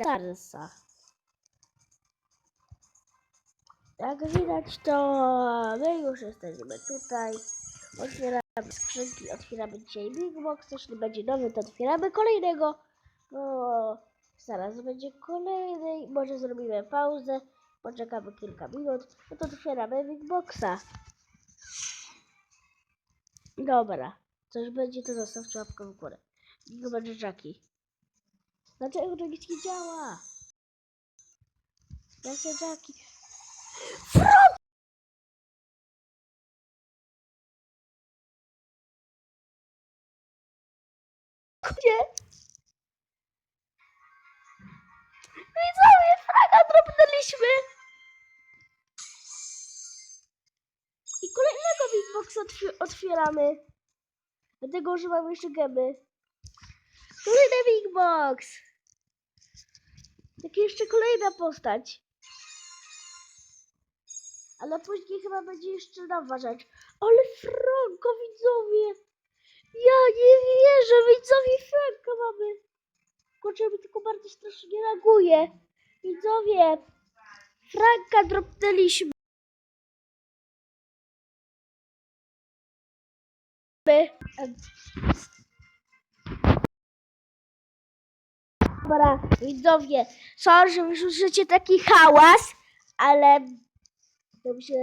Starsa. Jak widać, to my już jesteśmy tutaj. Otwieramy skrzynki, otwieramy dzisiaj Big Box. Jeśli będzie nowy, to otwieramy kolejnego. No, zaraz będzie kolejny. Może zrobimy pauzę, poczekamy kilka minut. No to otwieramy Big Boxa. Dobra, coś będzie, to zostawcie łapkę w górę. Big Box Jackie. Dlaczego to nic nie działa? Jakie Jackie? Frog! Gdzie? Widzowie, fraga drobnęliśmy! I kolejnego Big Boxa otwi- otwieramy. Dlatego, mamy jeszcze gemy. Kolejny Big Box! Tak jeszcze kolejna postać. Ale później chyba będzie jeszcze nowa rzecz. Ale Franko, widzowie! Ja nie wierzę, widzowie, Franka mamy! Kurczę, mi tylko bardzo strasznie reaguje. Widzowie, Franka dropnęliśmy. Dobra, widzowie, sorry, że wyrzucicie taki hałas, ale się